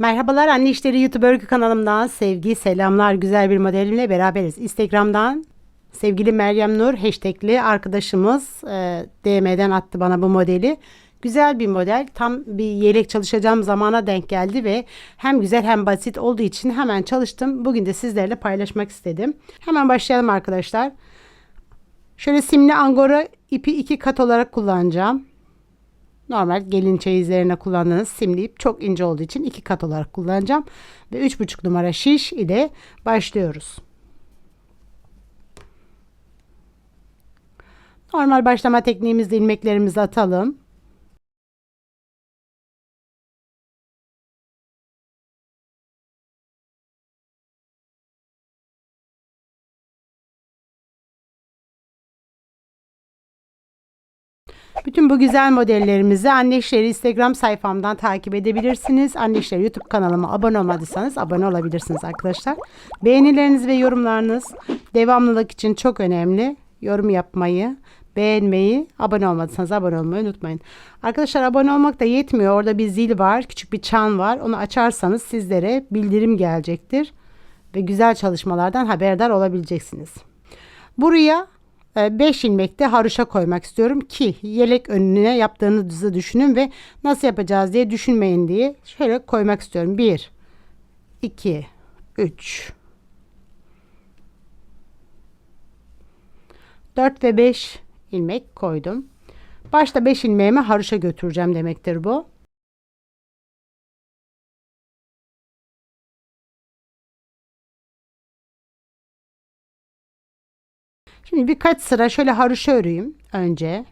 Merhabalar Anne İşleri YouTube Örgü kanalımdan sevgi, selamlar, güzel bir modelimle beraberiz. Instagram'dan sevgili Meryem Nur hashtagli arkadaşımız e, DM'den attı bana bu modeli. Güzel bir model. Tam bir yelek çalışacağım zamana denk geldi ve hem güzel hem basit olduğu için hemen çalıştım. Bugün de sizlerle paylaşmak istedim. Hemen başlayalım arkadaşlar. Şöyle simli angora ipi iki kat olarak kullanacağım. Normal gelin çeyizlerine kullandığınız simli ip çok ince olduğu için iki kat olarak kullanacağım. Ve 3,5 numara şiş ile başlıyoruz. Normal başlama tekniğimizde ilmeklerimizi atalım. Bütün bu güzel modellerimizi Anne Instagram sayfamdan takip edebilirsiniz. Anne YouTube kanalıma abone olmadıysanız abone olabilirsiniz arkadaşlar. Beğenileriniz ve yorumlarınız devamlılık için çok önemli. Yorum yapmayı, beğenmeyi, abone olmadıysanız abone olmayı unutmayın. Arkadaşlar abone olmak da yetmiyor. Orada bir zil var, küçük bir çan var. Onu açarsanız sizlere bildirim gelecektir. Ve güzel çalışmalardan haberdar olabileceksiniz. Buraya 5 ilmekte haroşa koymak istiyorum ki yelek önüne yaptığınızı düşünün ve nasıl yapacağız diye düşünmeyin diye şöyle koymak istiyorum. 1 2 3 4 ve 5 ilmek koydum. Başta 5 ilmeğimi haroşa götüreceğim demektir bu. Şimdi birkaç sıra şöyle haroşa öreyim önce.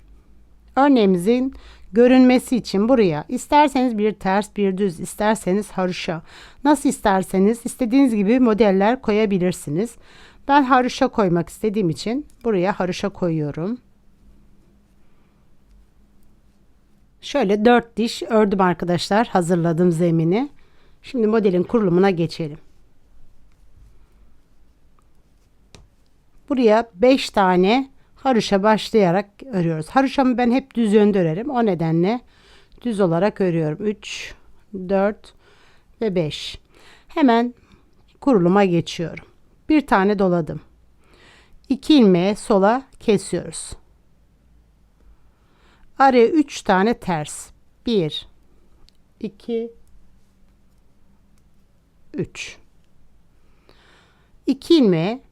Örneğimizin görünmesi için buraya isterseniz bir ters bir düz isterseniz haroşa nasıl isterseniz istediğiniz gibi modeller koyabilirsiniz. Ben haroşa koymak istediğim için buraya haroşa koyuyorum. Şöyle dört diş ördüm arkadaşlar hazırladım zemini. Şimdi modelin kurulumuna geçelim. Buraya 5 tane haroşa başlayarak örüyoruz. Haroşamı ben hep düz yönde örerim. O nedenle düz olarak örüyorum. 3, 4 ve 5. Hemen kuruluma geçiyorum. Bir tane doladım. 2 ilmeğe sola kesiyoruz. Araya 3 tane ters. 1 2 3 2 ilmeğe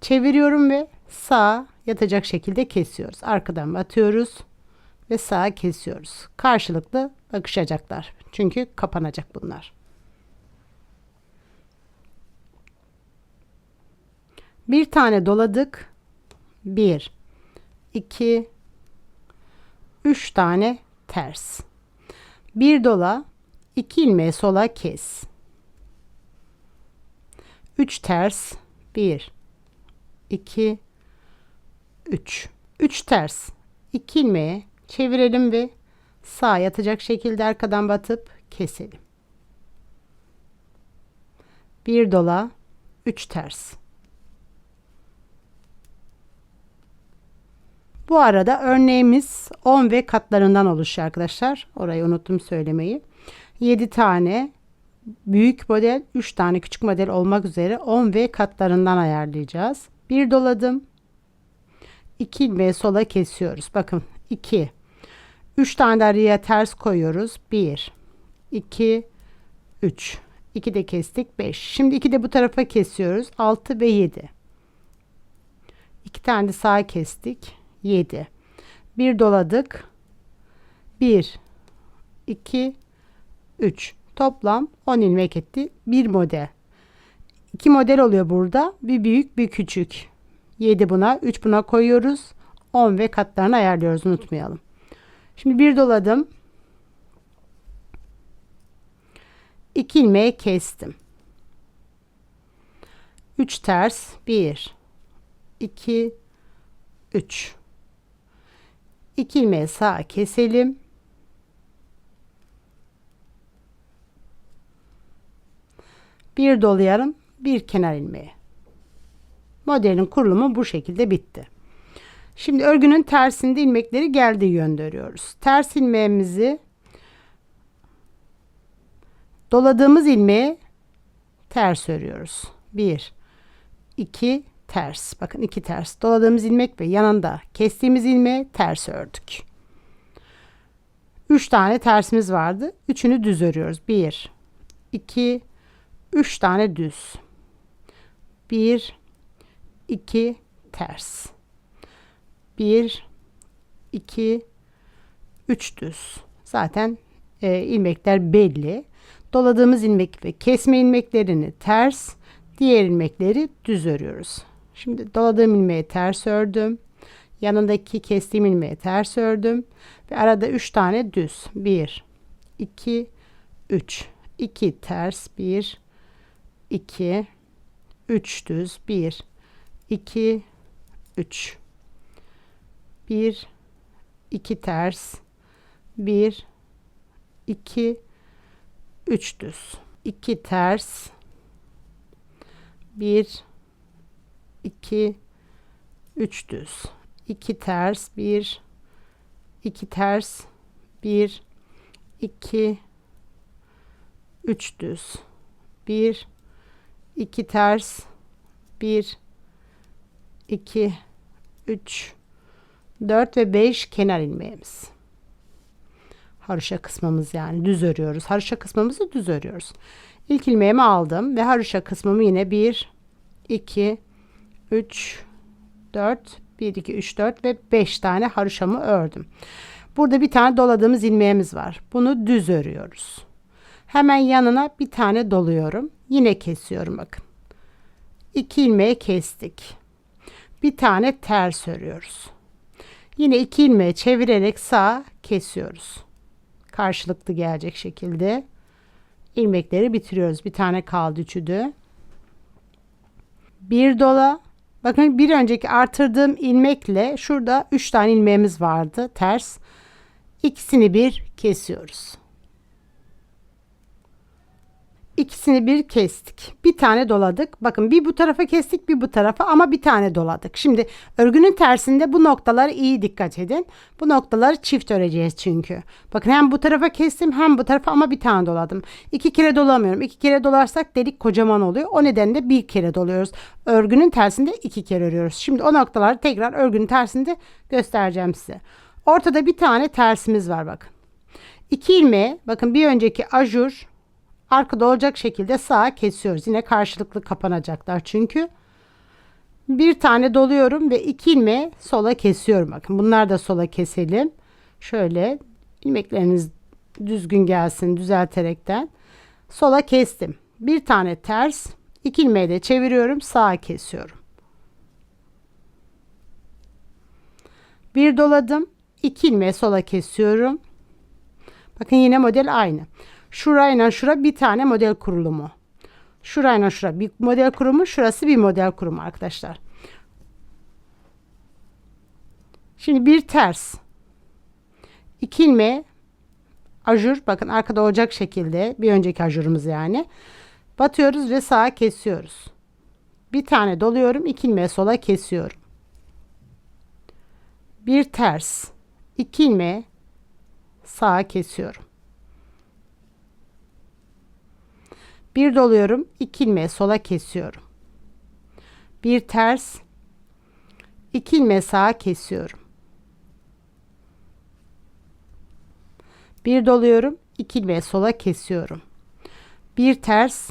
Çeviriyorum ve sağ yatacak şekilde kesiyoruz. Arkadan batıyoruz ve sağa kesiyoruz. Karşılıklı bakışacaklar. Çünkü kapanacak bunlar. Bir tane doladık. Bir, iki, üç tane ters. Bir dola, iki ilmeği sola kes. Üç ters, bir, 2 3 3 ters 2 ilmeğe çevirelim ve sağ yatacak şekilde arkadan batıp keselim. Bir dola 3 ters. Bu arada örneğimiz 10 ve katlarından oluşuyor arkadaşlar. Orayı unuttum söylemeyi. 7 tane büyük model, 3 tane küçük model olmak üzere 10 ve katlarından ayarlayacağız. Bir doladım. 2 ilmeği sola kesiyoruz. Bakın 2. 3 tane de araya ters koyuyoruz. 1 2 3 2 de kestik 5. Şimdi 2 de bu tarafa kesiyoruz. 6 ve 7. 2 tane de sağa kestik. 7. Bir doladık. 1 2 3 toplam 10 ilmek etti. Bir model. İki model oluyor burada. Bir büyük bir küçük. 7 buna 3 buna koyuyoruz. 10 ve katlarını ayarlıyoruz unutmayalım. Şimdi bir doladım. 2 ilmeği kestim. 3 ters 1 2 3 2 ilmeği sağa keselim. Bir dolayalım bir kenar ilmeği. Modelin kurulumu bu şekilde bitti. Şimdi örgünün tersinde ilmekleri geldiği yönde örüyoruz. Ters ilmeğimizi Doladığımız ilmeği ters örüyoruz. 1 2 ters. Bakın 2 ters. Doladığımız ilmek ve yanında kestiğimiz ilmeği ters ördük. 3 tane tersimiz vardı. Üçünü düz örüyoruz. 1 2 3 tane düz. 1 2 ters. 1 2 3 düz. Zaten e, ilmekler belli. Doladığımız ilmek ve kesme ilmeklerini ters, diğer ilmekleri düz örüyoruz. Şimdi doladığım ilmeği ters ördüm. Yanındaki kestiğim ilmeği ters ördüm ve arada 3 tane düz. 1 2 3 2 ters 1 2 3 düz 1 2 3 1 2 ters. 1 2 3 düz. 2 ters. 1 2 3 düz. 2 ters 1 2 ters. 1 2 3 düz. 1 2 ters 1 2 3 4 ve 5 kenar ilmeğimiz. Haroşa kısmımız yani düz örüyoruz. Haroşa kısmımızı düz örüyoruz. İlk ilmeğimi aldım ve haroşa kısmımı yine 1 2 3 4 1 2 3 4 ve 5 tane haroşamı ördüm. Burada bir tane doladığımız ilmeğimiz var. Bunu düz örüyoruz. Hemen yanına bir tane doluyorum. Yine kesiyorum bakın. 2 ilmeği kestik. Bir tane ters örüyoruz. Yine iki ilmeği çevirerek sağ kesiyoruz. Karşılıklı gelecek şekilde ilmekleri bitiriyoruz. Bir tane kaldı üçü de. Bir dola. Bakın bir önceki artırdığım ilmekle şurada üç tane ilmeğimiz vardı ters. İkisini bir kesiyoruz. İkisini bir kestik. Bir tane doladık. Bakın bir bu tarafa kestik bir bu tarafa ama bir tane doladık. Şimdi örgünün tersinde bu noktalara iyi dikkat edin. Bu noktaları çift öreceğiz çünkü. Bakın hem bu tarafa kestim hem bu tarafa ama bir tane doladım. İki kere dolamıyorum. İki kere dolarsak delik kocaman oluyor. O nedenle bir kere doluyoruz. Örgünün tersinde iki kere örüyoruz. Şimdi o noktaları tekrar örgünün tersinde göstereceğim size. Ortada bir tane tersimiz var bakın. İki ilmeğe bakın bir önceki ajur arkada olacak şekilde sağa kesiyoruz. Yine karşılıklı kapanacaklar çünkü. Bir tane doluyorum ve iki ilmeği sola kesiyorum. Bakın bunlar da sola keselim. Şöyle ilmekleriniz düzgün gelsin düzelterekten. Sola kestim. Bir tane ters. iki ilmeği de çeviriyorum. Sağa kesiyorum. Bir doladım. iki ilmeği sola kesiyorum. Bakın yine model aynı. Şurayla şura bir tane model kurulumu. Şurayla şura bir model kurumu, şurası bir model kurumu arkadaşlar. Şimdi bir ters. İki ilmeğe ajur bakın arkada olacak şekilde bir önceki ajurumuz yani. Batıyoruz ve sağa kesiyoruz. Bir tane doluyorum. iki ilmeğe sola kesiyorum. Bir ters. iki ilmeğe sağa kesiyorum. Bir doluyorum. iki ilmeği sola kesiyorum. Bir ters. iki ilmeği sağa kesiyorum. Bir doluyorum. iki ilmeği sola kesiyorum. Bir ters.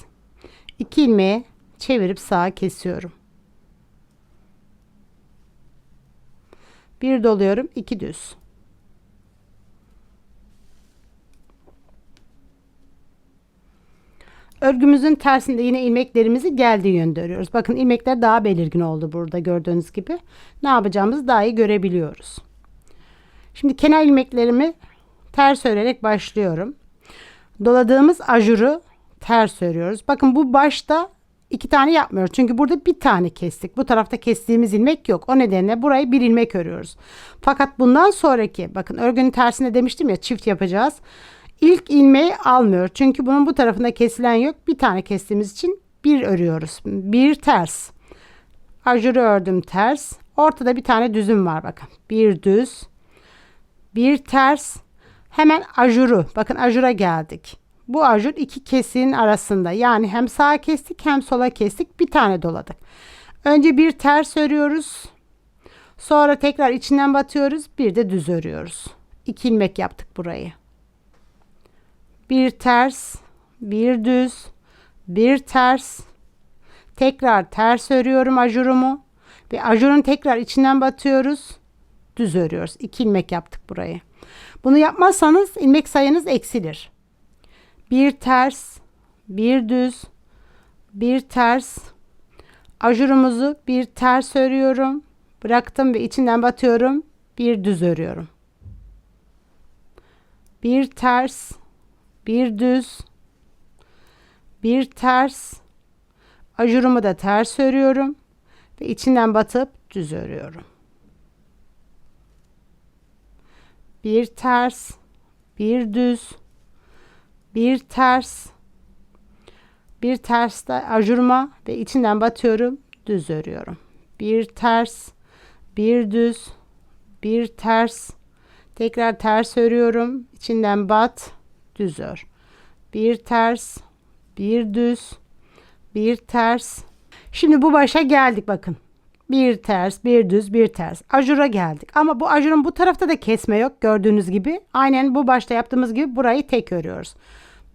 iki ilmeği çevirip sağa kesiyorum. Bir doluyorum. iki düz. Örgümüzün tersinde yine ilmeklerimizi geldiği yönde örüyoruz. Bakın ilmekler daha belirgin oldu burada gördüğünüz gibi. Ne yapacağımızı daha iyi görebiliyoruz. Şimdi kenar ilmeklerimi ters örerek başlıyorum. Doladığımız ajuru ters örüyoruz. Bakın bu başta iki tane yapmıyoruz. Çünkü burada bir tane kestik. Bu tarafta kestiğimiz ilmek yok. O nedenle burayı bir ilmek örüyoruz. Fakat bundan sonraki bakın örgünün tersine demiştim ya çift yapacağız. İlk ilmeği almıyor. Çünkü bunun bu tarafında kesilen yok. Bir tane kestiğimiz için bir örüyoruz. Bir ters. Ajuru ördüm ters. Ortada bir tane düzüm var bakın. Bir düz. Bir ters. Hemen ajuru. Bakın ajura geldik. Bu ajur iki kesiğin arasında. Yani hem sağa kestik hem sola kestik. Bir tane doladık. Önce bir ters örüyoruz. Sonra tekrar içinden batıyoruz. Bir de düz örüyoruz. İki ilmek yaptık burayı. Bir ters, bir düz, bir ters. Tekrar ters örüyorum ajurumu. Ve ajurun tekrar içinden batıyoruz. Düz örüyoruz. İki ilmek yaptık burayı. Bunu yapmazsanız ilmek sayınız eksilir. Bir ters, bir düz, bir ters. Ajurumuzu bir ters örüyorum. Bıraktım ve içinden batıyorum. Bir düz örüyorum. Bir ters, bir düz, bir ters. Ajurumu da ters örüyorum ve içinden batıp düz örüyorum. Bir ters, bir düz, bir ters, bir ters de ajurma ve içinden batıyorum, düz örüyorum. Bir ters, bir düz, bir ters, tekrar ters örüyorum, içinden bat, düz ör. Bir ters, bir düz, bir ters. Şimdi bu başa geldik bakın. Bir ters, bir düz, bir ters. Ajura geldik. Ama bu ajurun bu tarafta da kesme yok gördüğünüz gibi. Aynen bu başta yaptığımız gibi burayı tek örüyoruz.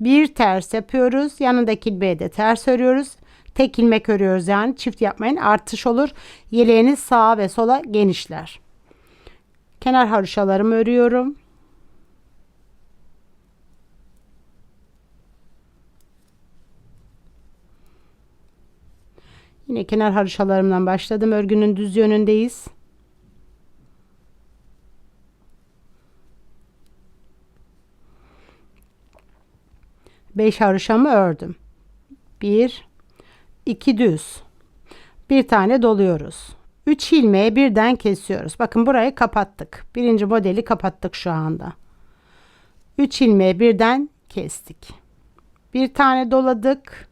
Bir ters yapıyoruz. Yanındaki ilmeği de ters örüyoruz. Tek ilmek örüyoruz yani çift yapmayın artış olur. Yeleğiniz sağa ve sola genişler. Kenar haroşalarımı örüyorum. Yine kenar haroşalarımdan başladım. Örgünün düz yönündeyiz. Beş haroşamı ördüm. Bir, iki düz. Bir tane doluyoruz. Üç ilmeği birden kesiyoruz. Bakın burayı kapattık. Birinci modeli kapattık şu anda. Üç ilmeği birden kestik. Bir tane doladık.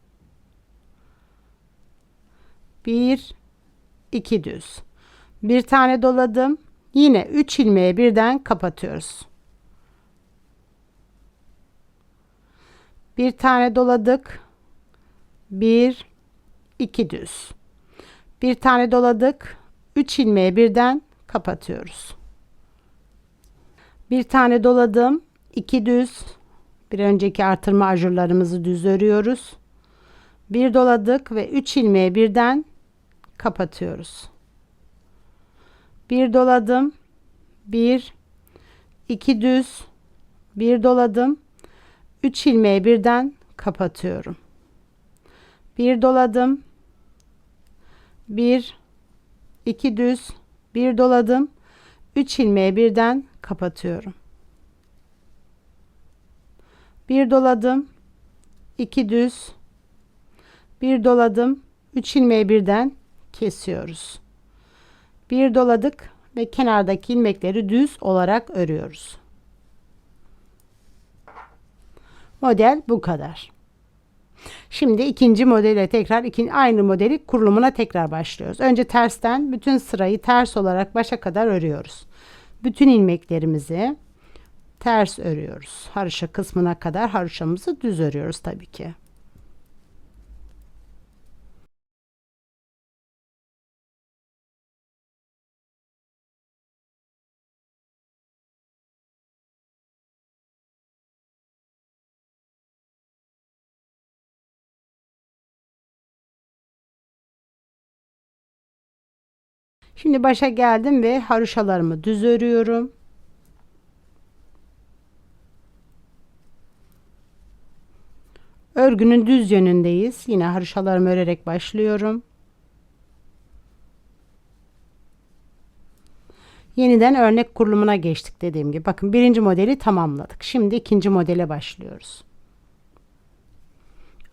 Bir, iki düz. Bir tane doladım. Yine üç ilmeği birden kapatıyoruz. Bir tane doladık. Bir, iki düz. Bir tane doladık. Üç ilmeği birden kapatıyoruz. Bir tane doladım. iki düz. Bir önceki artırma ajurlarımızı düz örüyoruz. Bir doladık ve üç ilmeği birden kapatıyoruz. Bir doladım. Bir, iki düz, bir doladım. Üç ilmeği birden kapatıyorum. Bir doladım. Bir, iki düz, bir doladım. Üç ilmeği birden kapatıyorum. Bir doladım. iki düz, bir doladım. Üç ilmeği birden kesiyoruz. Bir doladık ve kenardaki ilmekleri düz olarak örüyoruz. Model bu kadar. Şimdi ikinci modele tekrar ikinci, aynı modeli kurulumuna tekrar başlıyoruz. Önce tersten bütün sırayı ters olarak başa kadar örüyoruz. Bütün ilmeklerimizi ters örüyoruz. Haroşa kısmına kadar haroşamızı düz örüyoruz tabii ki. Şimdi başa geldim ve haroşalarımı düz örüyorum. Örgünün düz yönündeyiz. Yine haroşalarımı örerek başlıyorum. Yeniden örnek kurulumuna geçtik dediğim gibi. Bakın birinci modeli tamamladık. Şimdi ikinci modele başlıyoruz.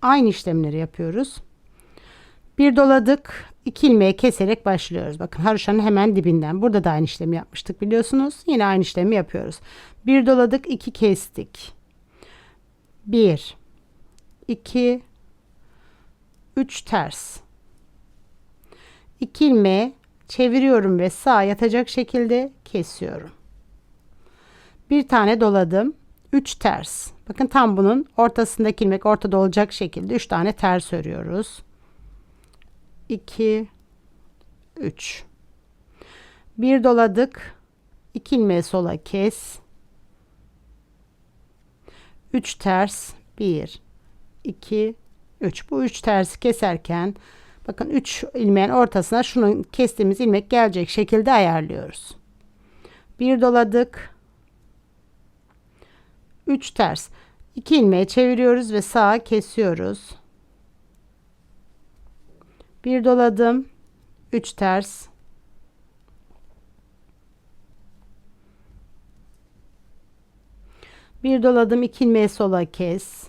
Aynı işlemleri yapıyoruz. Bir doladık. 2 ilmeği keserek başlıyoruz. Bakın haroşanın hemen dibinden. Burada da aynı işlemi yapmıştık biliyorsunuz. Yine aynı işlemi yapıyoruz. Bir doladık. 2 kestik. 1 2 3 ters. 2 ilmeği çeviriyorum ve sağ yatacak şekilde kesiyorum. Bir tane doladım. 3 ters. Bakın tam bunun ortasındaki ilmek ortada olacak şekilde 3 tane ters örüyoruz. 2 3 bir doladık. 2 ilmeği sola kes. 3 ters 1 2 3 bu 3 tersi keserken bakın 3 ilmeğin ortasına şunun kestiğimiz ilmek gelecek şekilde ayarlıyoruz. Bir doladık. 3 ters. 2 ilmeği çeviriyoruz ve sağa kesiyoruz. Bir doladım. 3 ters. Bir doladım 2 ilmeği sola kes.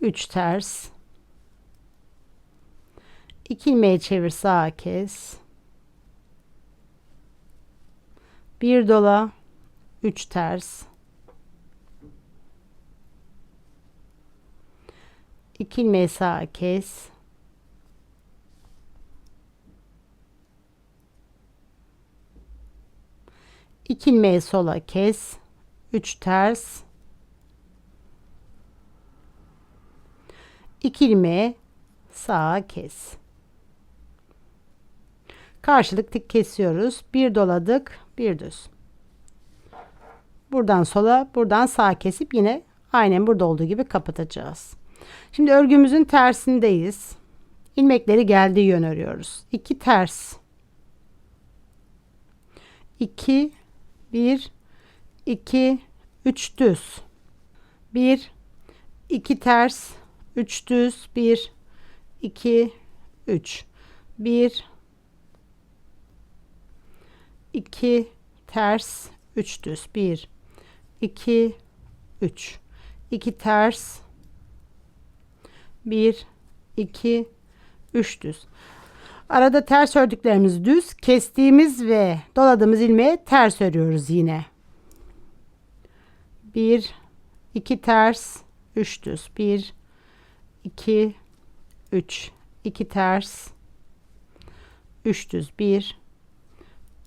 3 ters. 2 ilmeği çevir sağa kes. Bir dola 3 ters. 2 ilmeği sağa kes. İki ilmeği sola kes. 3 ters 2 ilmeği sağa kes. Karşılık dik kesiyoruz. Bir doladık, bir düz. Buradan sola, buradan sağa kesip yine aynen burada olduğu gibi kapatacağız. Şimdi örgümüzün tersindeyiz. İlmekleri geldiği yön örüyoruz. 2 ters. 2 1 2 3 düz. 1 2 ters 3 düz. 1 2 3 1 2 ters 3 düz. 1 2 3 2 ters. 1 2 3 düz Arada ters ördüklerimiz düz, kestiğimiz ve doladığımız ilmeğe ters örüyoruz yine. 1 2 ters 3 düz. 1 2 3 2 ters 3 düz. 1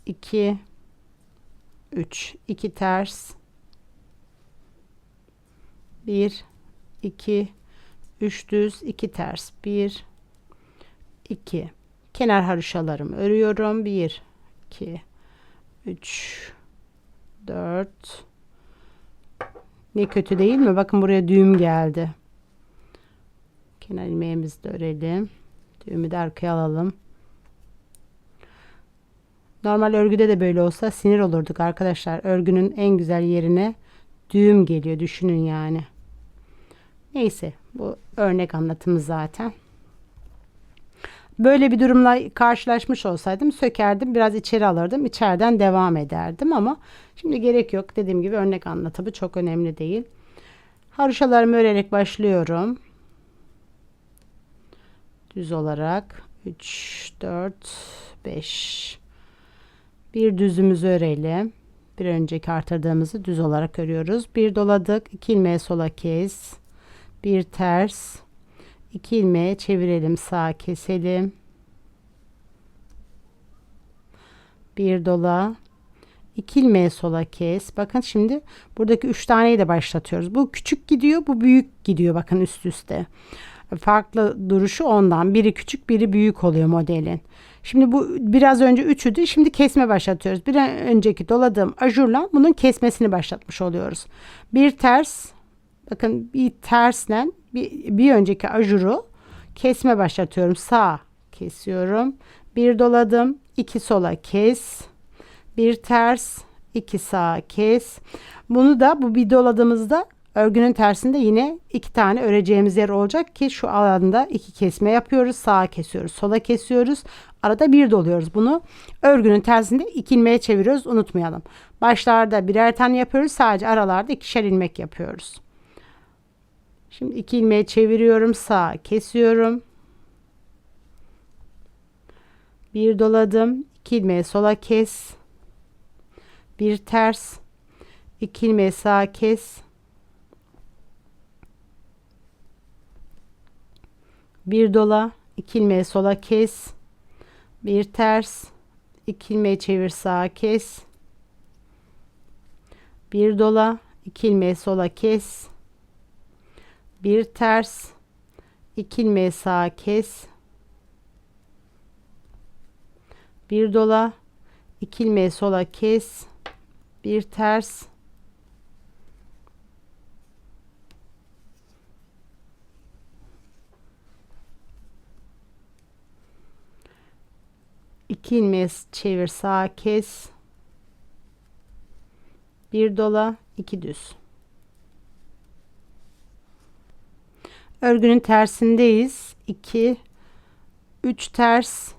2 3 2 ters. 1 2 3 düz. 2 ters. 1 2 kenar haroşalarımı örüyorum 1 2 3 4 ne kötü değil mi? Bakın buraya düğüm geldi. Kenar ilmeğimizi de örelim. Düğümü de arkaya alalım. Normal örgüde de böyle olsa sinir olurduk arkadaşlar. Örgünün en güzel yerine düğüm geliyor. Düşünün yani. Neyse bu örnek anlatımı zaten. Böyle bir durumla karşılaşmış olsaydım sökerdim biraz içeri alırdım içeriden devam ederdim ama şimdi gerek yok dediğim gibi örnek anlatımı çok önemli değil. Haroşalarımı örerek başlıyorum. Düz olarak 3 4 5 bir düzümüzü örelim. Bir önceki artırdığımızı düz olarak örüyoruz. Bir doladık. 2 ilmeği sola kes. Bir ters 2 ilmeğe çevirelim sağa keselim. Bir dola. 2 ilmeğe sola kes. Bakın şimdi buradaki 3 taneyi de başlatıyoruz. Bu küçük gidiyor bu büyük gidiyor bakın üst üste. Farklı duruşu ondan. Biri küçük biri büyük oluyor modelin. Şimdi bu biraz önce üçüdü şimdi kesme başlatıyoruz. Bir önceki doladığım ajurla bunun kesmesini başlatmış oluyoruz. Bir ters bakın bir tersle bir, bir önceki ajuru kesme başlatıyorum. Sağ kesiyorum. Bir doladım. iki sola kes. Bir ters. iki sağ kes. Bunu da bu bir doladığımızda örgünün tersinde yine iki tane öreceğimiz yer olacak ki şu alanda iki kesme yapıyoruz. Sağa kesiyoruz. Sola kesiyoruz. Arada bir doluyoruz. Bunu örgünün tersinde iki ilmeğe çeviriyoruz. Unutmayalım. Başlarda birer tane yapıyoruz. Sadece aralarda ikişer ilmek yapıyoruz. Şimdi iki ilmeği çeviriyorum sağa kesiyorum. Bir doladım. iki ilmeği sola kes. Bir ters. iki ilmeği sağa kes. Bir dola. iki ilmeği sola kes. Bir ters. iki ilmeği çevir sağa kes. Bir dola. 2 ilmeği sola kes. Bir ters. 2 ilmeği sağa kes. Bir dola. 2 ilmeği sola kes. Bir ters. İki ilmeği çevir sağa kes. Bir dola, iki düz. Örgünün tersindeyiz. 2 3 ters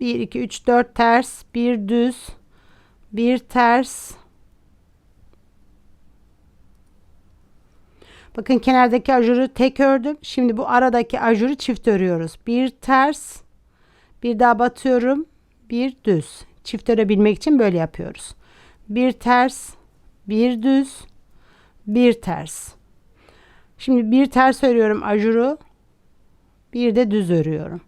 1 2 3 4 ters, 1 düz, 1 ters. Bakın kenardaki ajuru tek ördüm. Şimdi bu aradaki ajuru çift örüyoruz. Bir ters, bir daha batıyorum, bir düz. Çift örebilmek için böyle yapıyoruz. Bir ters, bir düz, bir ters. Şimdi bir ters örüyorum ajuru. Bir de düz örüyorum.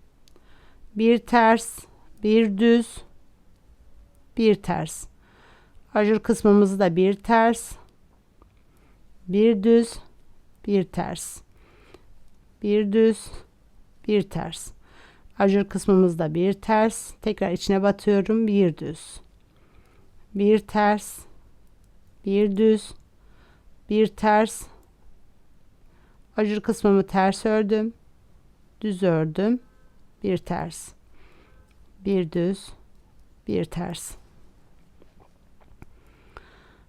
Bir ters, bir düz, bir ters. Ajur kısmımızı da bir ters, bir düz, bir ters. Bir düz, bir ters. Ajur kısmımızda bir ters. Tekrar içine batıyorum. Bir düz. Bir ters. Bir düz. Bir ters. Ajur kısmımı ters ördüm. Düz ördüm. Bir ters. Bir düz. Bir ters.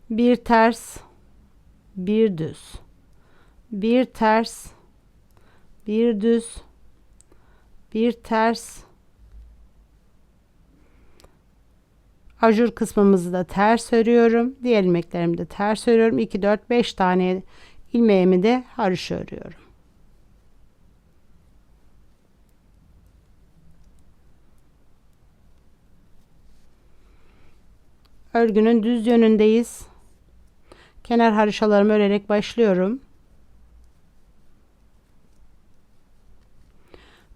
Bir ters. Bir düz. Bir ters. Bir düz. Bir ters. Ajur kısmımızı da ters örüyorum. Diğer ilmeklerimi de ters örüyorum. 2 4 5 tane ilmeğimi de haroşa örüyorum. Örgünün düz yönündeyiz. Kenar haroşalarımı örerek başlıyorum.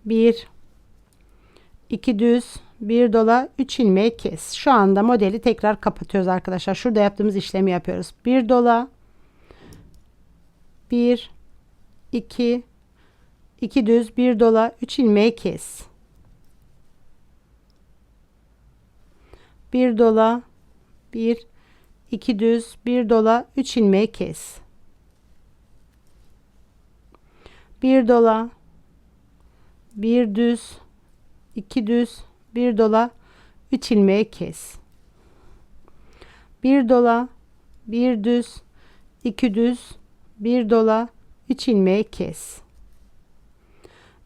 1 2 düz, 1 dola, 3 ilmeği kes. Şu anda modeli tekrar kapatıyoruz arkadaşlar. Şurada yaptığımız işlemi yapıyoruz. 1 dola, 1 2 2 düz, 1 dola, 3 ilmeği kes. 1 dola, 1 2 düz, 1 dola, 3 ilmeği kes. 1 dola, bir düz, iki düz, bir dola, üç ilmeği kes. Bir dola, bir düz, iki düz, bir dola, üç ilmeği kes.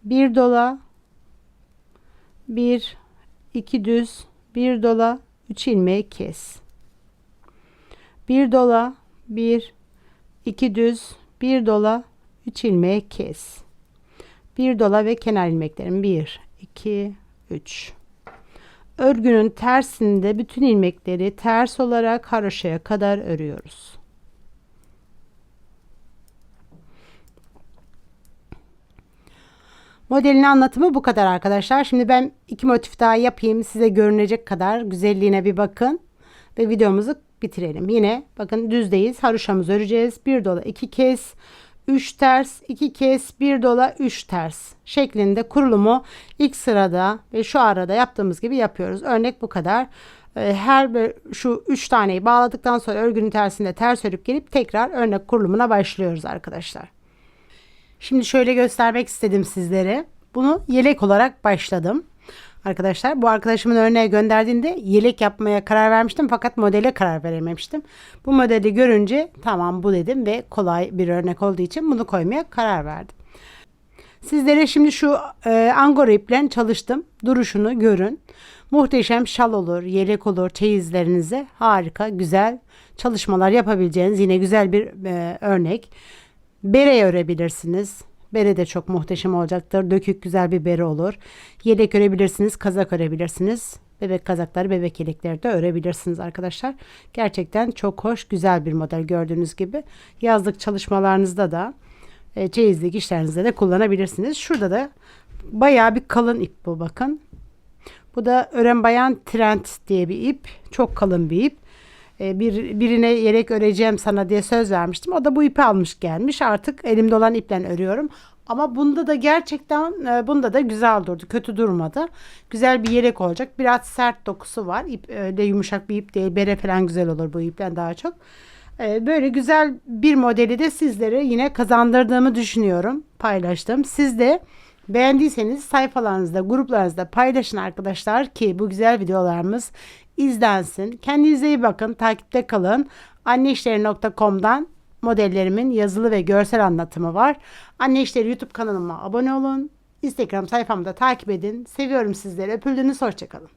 Bir dola, bir, iki düz, bir dola, üç ilmeği kes. Bir dola, bir, iki düz, bir dola, üç ilmeği kes bir dola ve kenar ilmeklerim 1 2 3 örgünün tersinde bütün ilmekleri ters olarak haroşaya kadar örüyoruz Modelin anlatımı bu kadar arkadaşlar. Şimdi ben iki motif daha yapayım. Size görünecek kadar güzelliğine bir bakın. Ve videomuzu bitirelim. Yine bakın düzdeyiz. Haroşamızı öreceğiz. Bir dola iki kez 3 ters, 2 kes, 1 dola, 3 ters şeklinde kurulumu ilk sırada ve şu arada yaptığımız gibi yapıyoruz. Örnek bu kadar. Ee, her şu 3 taneyi bağladıktan sonra örgünün tersinde ters örüp gelip tekrar örnek kurulumuna başlıyoruz arkadaşlar. Şimdi şöyle göstermek istedim sizlere. Bunu yelek olarak başladım. Arkadaşlar bu arkadaşımın örneğe gönderdiğinde yelek yapmaya karar vermiştim fakat modele karar verememiştim. Bu modeli görünce tamam bu dedim ve kolay bir örnek olduğu için bunu koymaya karar verdim. Sizlere şimdi şu e, angora iple çalıştım. Duruşunu görün. Muhteşem şal olur, yelek olur, çeyizlerinize harika, güzel çalışmalar yapabileceğiniz yine güzel bir e, örnek. Bere örebilirsiniz. Bere de çok muhteşem olacaktır. Dökük güzel bir bere olur. Yelek örebilirsiniz, kazak örebilirsiniz. Bebek kazakları, bebek yelekleri de örebilirsiniz arkadaşlar. Gerçekten çok hoş, güzel bir model gördüğünüz gibi. Yazlık çalışmalarınızda da, e, çeyizlik işlerinizde de kullanabilirsiniz. Şurada da bayağı bir kalın ip bu bakın. Bu da Ören Bayan Trend diye bir ip. Çok kalın bir ip. E, bir birine yelek öreceğim sana diye söz vermiştim. O da bu ipi almış gelmiş. Artık elimde olan iple örüyorum. Ama bunda da gerçekten e, bunda da güzel durdu. Kötü durmadı. Güzel bir yelek olacak. Biraz sert dokusu var. İp öyle yumuşak bir ip değil. Bere falan güzel olur bu ipten daha çok. E, Böyle güzel bir modeli de sizlere yine kazandırdığımı düşünüyorum. Paylaştım. Siz de beğendiyseniz sayfalarınızda, gruplarınızda paylaşın arkadaşlar ki bu güzel videolarımız izlensin. Kendinize iyi bakın. Takipte kalın. Anneişleri.com'dan modellerimin yazılı ve görsel anlatımı var. Anne YouTube kanalıma abone olun. Instagram sayfamda takip edin. Seviyorum sizleri. Öpüldünüz. Hoşçakalın.